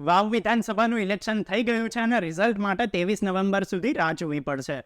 વાવ વિધાનસભાનું ઇલેક્શન થઈ ગયું છે અને રિઝલ્ટ માટે ત્રેવીસ નવેમ્બર સુધી રાહ જોવી પડશે.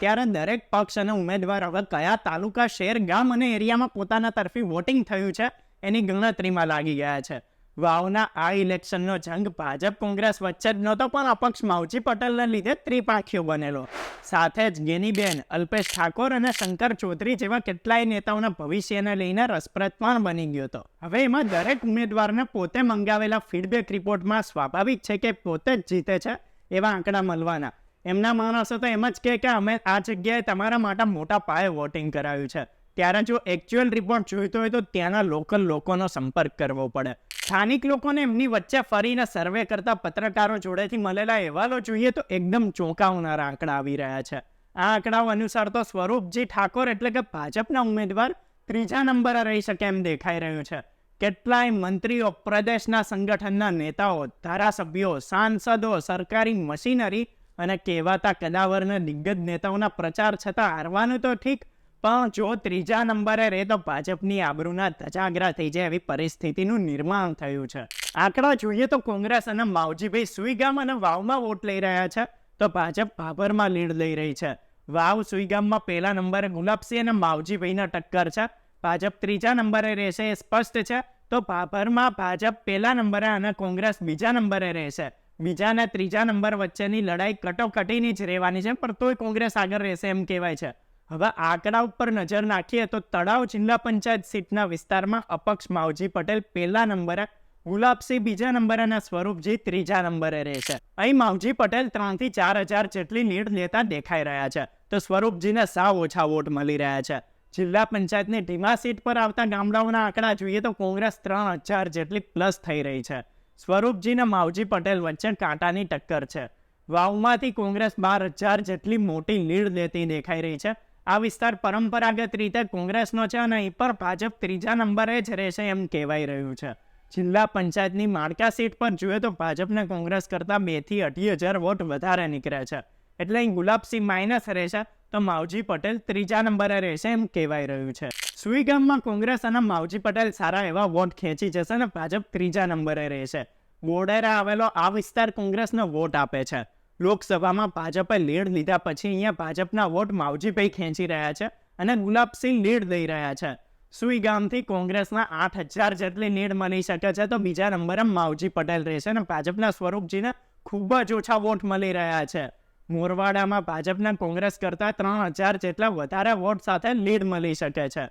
ત્યારે દરેક પક્ષ અને ઉમેદવાર હવે કયા તાલુકા, શહેર, ગામ અને એરિયામાં પોતાના તરફી વોટિંગ થયું છે એની ગણતરીમાં લાગી ગયા છે. વાવના આ ઇલેક્શનનો જંગ ભાજપ કોંગ્રેસ વચ્ચે જ નહોતો, પણ અપક્ષ માવજી પટેલને લીધે ત્રિપાંખીઓ બનેલો. સાથે જ ગેનીબેન, અલ્પેશ ઠાકોર અને શંકર ચૌધરી જેવા કેટલાય નેતાઓના ભવિષ્યને લઈને રસપ્રદ પણ બની ગયો હતો. હવે એમાં દરેક ઉમેદવારને પોતે મંગાવેલા ફીડબેક રિપોર્ટમાં સ્વાભાવિક છે કે પોતે જ જીતે છે એવા આંકડા મળવાના. એમના માણસો તો એમ જ કહે કે અમે આ જગ્યાએ તમારા માટે મોટા પાયે વોટિંગ કરાવ્યું છે. ત્યારે જો એકચ્યુઅલ રિપોર્ટ જોઈતો હોય તો ત્યાંના લોકલ લોકોનો સંપર્ક કરવો પડે. સ્થાનિક લોકોને એમની વચ્ચે ફરીને સર્વે કરતા પત્રકારો જોડેથી મળેલા અહેવાલો જોઈએ તો એકદમ ચોંકાવનારા આંકડા આવી રહ્યા છે. આ આંકડાઓ અનુસાર તો સ્વરૂપજી ઠાકોર એટલે કે ભાજપના ઉમેદવાર ત્રીજા નંબરે રહી શકે એમ દેખાઈ રહ્યું છે. કેટલાય મંત્રીઓ પ્રદેશના સંગઠનના નેતાઓ, ધારાસભ્યો, સાંસદો, સરકારી મશીનરી અને કહેવાતા કદાવરના દિગ્ગજ નેતાઓના પ્રચાર છતાં હારવાનું તો ઠીક પણ જો ત્રીજા નંબરે રહે તો ભાજપની આબરૂના ધજાગરા થઈ જાય એવી પરિસ્થિતિનું નિર્માણ થયું છે. આંકડા જોઈએ તો કોંગ્રેસ અને માવજીભાઈ સુઈગામ અને વાવમાં વોટ લઈ રહ્યા છે. તો ભાજપ ભાભરમાં લીડ લઈ રહી છે. વાવ સુઈગામમાં પહેલા નંબરે ગુલાબસિંહ અને માવજીભાઈના ટક્કર છે. ભાજપ ત્રીજા નંબરે રહેશે એ સ્પષ્ટ છે. તો ભાભરમાં ભાજપ પહેલા નંબરે અને કોંગ્રેસ બીજા નંબરે રહેશે. બીજા અને ત્રીજા નંબર વચ્ચેની લડાઈ કટોકટીની જ રહેવાની છે, પણ તોય કોંગ્રેસ આગળ રહેશે એમ કહેવાય છે. હવે આંકડા ઉપર નજર નાખીએ તો તળાવ જિલ્લા પંચાયત સીટના વિસ્તારમાં અપક્ષ માવજી પટેલ પહેલા નંબરે, ગુલાબસિંહ બીજા નંબરે અને સ્વરૂપજી ત્રીજા નંબરે રહેશે અહીં માવજી પટેલ ત્રણથી ચાર હજાર જેટલી લીડ લેતા દેખાઈ રહ્યા છે. તો સ્વરૂપજીને સાવ ઓછા વોટ મળી રહ્યા છે. જિલ્લા પંચાયતની ઢીમા સીટ પર આવતા ગામડાઓના આંકડા જોઈએ તો કોંગ્રેસ ત્રણ હજાર જેટલી પ્લસ થઈ રહી છે. સ્વરૂપજીને માવજી પટેલ વચ્ચે કાંટાની ટક્કર છે. વાવમાંથી કોંગ્રેસ બાર હજાર જેટલી મોટી લીડ લેતી દેખાઈ રહી છે. આ વિસ્તાર પરંપરાગત રીતે કોંગ્રેસનો છે અને અહીં પર ભાજપ ત્રીજા નંબરે જ રહેશે એમ કહેવાય રહ્યું છે. જિલ્લા પંચાયતની માળકા સીટ પર જોઈએ તો ભાજપને કોંગ્રેસ કરતાં બેથી અઢી હજાર વોટ વધારે નીકળે છે. એટલે અહીં ગુલાબસિંહ માઇનસ રહેશે તો માવજી પટેલ ત્રીજા નંબરે રહેશે એમ કહેવાય રહ્યું છે. સુઈ ગામમાં કોંગ્રેસ અને માવજી પટેલ સારા એવા વોટ ખેંચી જશે અને ભાજપ ત્રીજા નંબરે રહેશે. બોર્ડરે આવેલો આ વિસ્તાર કોંગ્રેસનો વોટ આપે છે. લોકસભામાં ભાજપે લીડ લીધા પછી અહીંયા ભાજપના વોટ માવજીભાઈ ખેંચી રહ્યા છે અને ગુલાબસિંહ લીડ દઈ રહ્યા છે. સુઈ ગામથી કોંગ્રેસના આઠ હજાર જેટલી લીડ મળી શકે છે તો બીજા નંબરે માવજી પટેલ રહેશે અને ભાજપના સ્વરૂપજીને ખૂબ જ ઓછા વોટ મળી રહ્યા છે. મોરવાડામાં ભાજપના કોંગ્રેસ કરતાં ત્રણ હજાર જેટલા વધારે વોટ સાથે લીડ મળી શકે છે.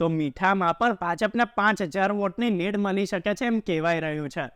તો મીઠામાં પણ ભાજપને પાંચ હજાર વોટની લીડ મળી શકે છે એમ કહેવાઈ રહ્યું છે.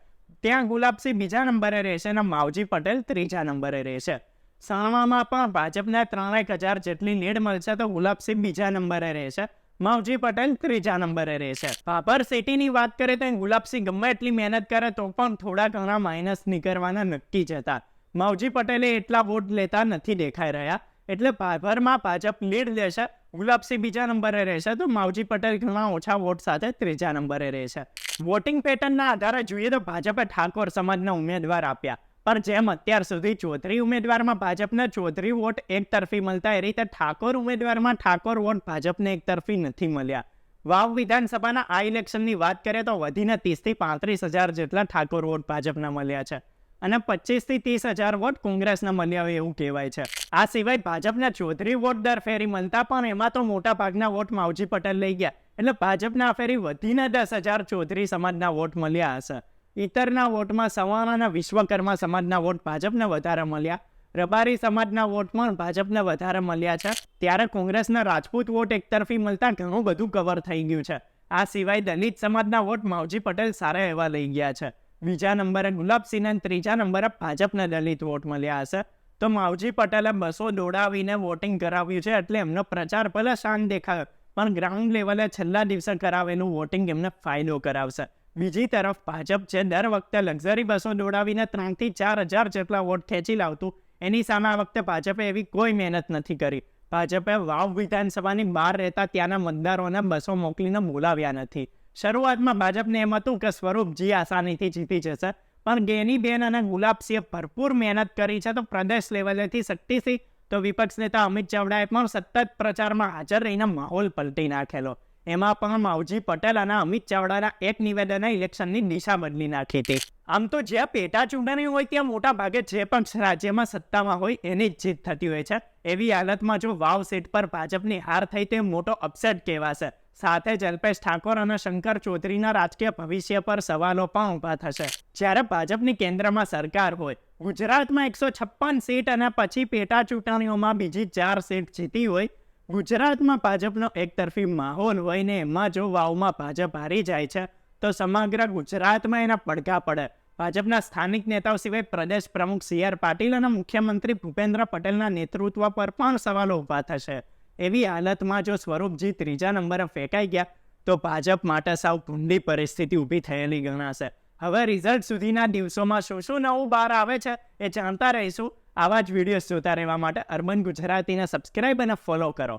ત્યાં ગુલાબસિંહ બીજા નંબરે રહેશે અને માવજી પટેલ ત્રીજા નંબરે રહેશે. સાણવામાં પણ ભાજપને ત્રણેક હજાર જેટલી લીડ મળશે તો ગુલાબસિંહ બીજા નંબરે રહેશે. માવજી પટેલ ત્રીજા નંબરે રહેશે. ભાભર સિટીની વાત કરીએ તો ગુલાબસિંહ ગમે એટલી મહેનત કરે તો પણ થોડા ઘણા માઇનસ નીકળવાના નક્કી જ હતા. માવજી પટેલે એટલા વોટ લેતા નથી દેખાઈ રહ્યા. એટલે ભાભરમાં ભાજપ લીડ લેશે. ગુલાબસિંહ બીજા નંબરે રહેશે તો માવજી પટેલ ઘણા ઓછા વોટ સાથે ત્રીજા નંબરે રહેશે. વોટિંગ પેટર્નના આધારે જોઈએ તો ભાજપે ઠાકોર સમાજના ઉમેદવાર આપ્યા. પણ જેમ અત્યાર સુધી ચૌધરી ઉમેદવારમાં ભાજપને ચૌધરી વોટ એક તરફી મળતા, એ રીતે ઠાકોર ઉમેદવારમાં ઠાકોર વોટ ભાજપને એક તરફી નથી મળ્યા. વાવ વિધાનસભાના આ ઇલેક્શનની વાત કરીએ તો વધીને ત્રીસથી પાંત્રીસ હજાર જેટલા ઠાકોર વોટ ભાજપના મળ્યા છે. અને પચીસથી ત્રીસ હજાર વોટ કોંગ્રેસને મળ્યા હોય એવું કહેવાય છે. આ સિવાય ભાજપના ચૌધરી વોટ દર ફેરી મળતા પણ એમાં તો મોટા ભાગના વોટ માવજી પટેલ લઈ ગયા. એટલે ભાજપના ફેરી વધીને દસ હજાર ચૌધરી સમાજના વોટ મળ્યા હશે. ઇતરના વોટમાં સવાણા અને વિશ્વકર્મા સમાજના વોટ ભાજપને વધારે મળ્યા. રબારી સમાજના વોટ પણ ભાજપને વધારે મળ્યા છે. ત્યારે કોંગ્રેસના રાજપૂત વોટ એકતરફી મળતા ઘણું બધું કવર થઈ ગયું છે. આ સિવાય દલિત સમાજના વોટ માવજી પટેલ સારા એવા લઈ ગયા છે. બીજા નંબરે ગુલાબસિંહને ત્રીજા નંબરે ભાજપને દલિત વોટ મળ્યા હશે. તો માવજી પટેલે બસો દોડાવીને વોટિંગ કરાવ્યું છે એટલે એમનો પ્રચાર ભલે શાંત દેખાયો, પણ ગ્રાઉન્ડ લેવલે છેલ્લા દિવસે કરાવેલું વોટિંગ એમને ફાયદો કરાવશે. બીજી તરફ ભાજપ છે, દર વખતે લક્ઝરી બસો દોડાવીને ત્રણથી ચાર હજાર જેટલા વોટ ખેંચી લાવતું. એની સામે આ વખતે ભાજપે એવી કોઈ મહેનત નથી કરી. ભાજપે વાવ વિધાનસભાની બહાર રહેતા ત્યાંના મતદારોને બસો મોકલીને બોલાવ્યા નથી. શરૂઆતમાં ભાજપને એમ હતું કે સ્વરૂપજી આસાનીથી જીતી જશે, પણ ગેનીબેન અને ગુલાબસિંહે ભરપૂર મહેનત કરી છે તો પ્રદેશ લેવલેથી શક્તિસિંહ તો વિપક્ષ નેતા અમિત ચાવડાએ પણ સતત પ્રચારમાં હાજર રહીને માહોલ પલટી નાખેલો. એમાં પણ માવજી પટેલ અને અમિત ચાવડાના એક નિવેદને ઇલેક્શનની દિશા બદલી નાખી હતી. આમ તો જ્યાં પેટા ચૂંટણી હોય ત્યાં મોટા ભાગે જે પણ રાજ્યમાં સત્તામાં હોય એની જ જીત થતી હોય છે. એવી હાલતમાં જો વાવ સીટ પર ભાજપની હાર થઈ તે મોટો અપસેટ કહેવાશે. સાથે જ અલ્પેશ ઠાકોર અને શંકર ચૌધરીના રાજકીય ભવિષ્ય પર સવાલો પણ ઊભા થશે. જ્યારે ભાજપની કેન્દ્રમાં સરકાર હોય, ગુજરાતમાં એકસો છપ્પન સીટ અને પછી પેટા ચૂંટણીઓમાં બીજી ચાર સીટ જીતી હોય, ગુજરાતમાં ભાજપનો એકતરફી માહોલ હોય ને એમાં જો વાવમાં ભાજપ હારી જાય છે, તો સમગ્ર ગુજરાતમાં એના પડઘા પડે. ભાજપના સ્થાનિક નેતાઓ સિવાય પ્રદેશ પ્રમુખ સી આર પાટીલ અને મુખ્યમંત્રી ભૂપેન્દ્ર પટેલના નેતૃત્વ પર પણ સવાલો ઊભા થશે. એવી હાલતમાં જો સ્વરૂપજી ત્રીજા નંબરે ફેંકાઈ ગયા, તો ભાજપ માટે સાવ ભૂંડી પરિસ્થિતિ ઊભી થયેલી ગણાશે. હવે રિઝલ્ટ સુધીના દિવસોમાં શું શું નવું બહાર આવે છે એ જાણતા રહીશું. આવા જ વિડીયોઝ જોતા રહેવા માટે અર્બન ગુજરાતીને સબસ્ક્રાઈબ અને ફોલો કરો.